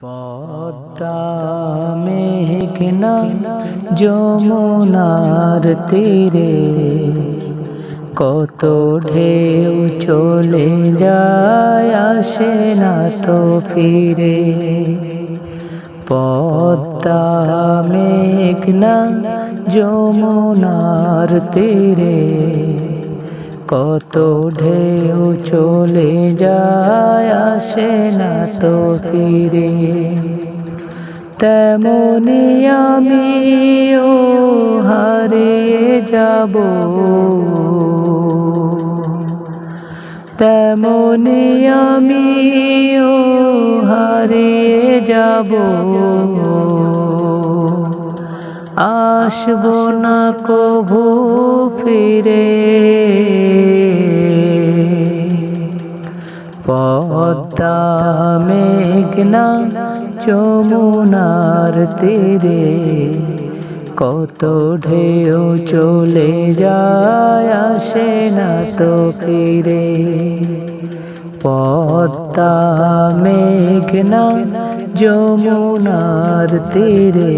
পদ্মা যমুনার তীরে কত ঢেউ চলে যায় আসে না তো ফিরে। পদ্মা মেঘনা যমুনার তীরে কত ঢেউ চলে যায়, আসে না তো ফিরে। তেমনি আমিও হারিয়ে যাব। তেমনি আমিও হারিয়ে যাব। আসব না কভু ফিরে। পদ্মা মেঘনা যমুনার তীরে কত ঢেউ চলে যায় আসে না তো ফিরে। পদ্মা মেঘনা যমুনার তীরে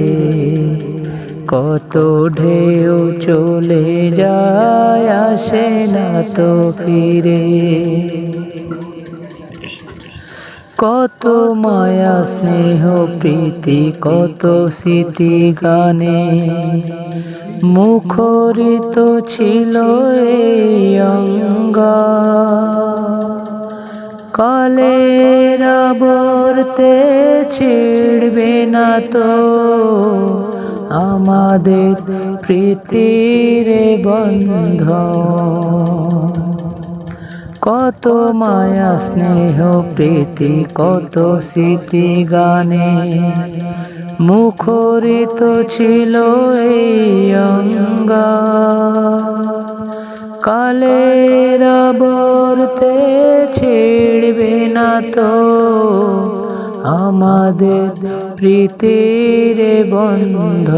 কত ঢেউ চলে যায় আসে না তো ফিরে। কত মায়া, স্নেহ, প্রীতি, কত স্মৃতি গানে। মুখরিত ছিল কলের বর্তে ছিড়বে না তো আমাদের প্রীতির বন্ধ কত মায়া, স্নেহ, প্রীতি, কত স্মৃতি গানে। মুখরিত ছিল এই অঙ্গা। কালের বর্তে ছিড়বে না তো আমাদের প্রীতির বন্ধ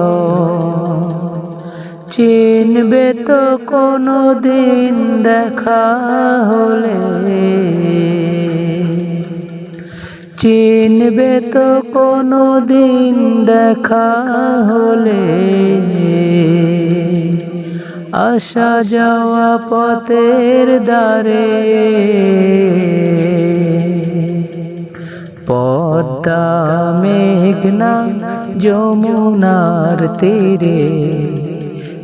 চিনবে তো কোনো দিন দেখা হলে। চিনবে তো কোনো দিন দেখা হলে। আসা যাওয়া পথের দ্বারে। পদ্মা মেঘনা যমুনার তীরে।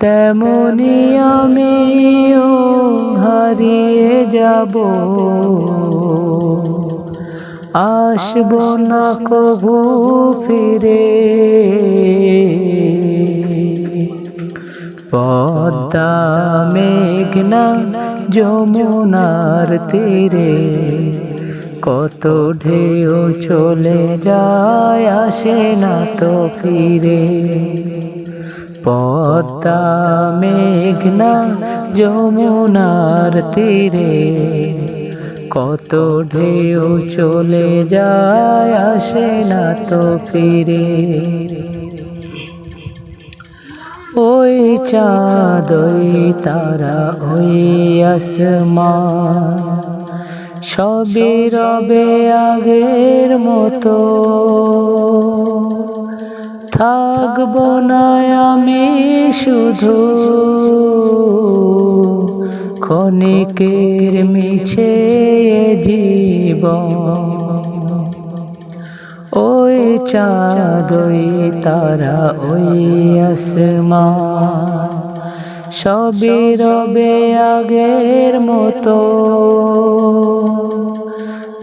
তেমনি আমিও হারিয়ে যাব। আসব না কবু ফিরে। পদ্মা মেঘনা যমুনার তীরে কত ঢেউ চলে যায়, আসে না তো ফিরে। পদ্মা মেঘনা যমুনার তীরে, কত ঢেউ চলে যায় আসে না তো ফিরে। ওই চাঁদ তারা ওই আসমান, সবই রবে আগের মতো। থাকব না আমি শুধু। ক্ষণিকের মিছে জীব ওই চাঁদ ওই তারা, ওই আসমা সবই রবে আগের মতো।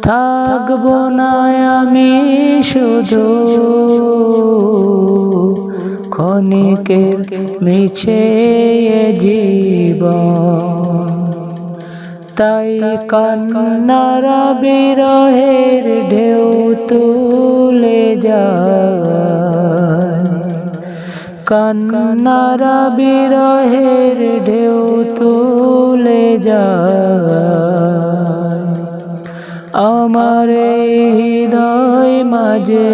থাকব না আমি শুধু। ক্ষণিকের মিছে জীব তাই কান্নারা বিরহের ঢেউ তুলে যায়। কান্নারা বিরহের ঢেউ তুলে যায়। আমার হৃদয় মাঝে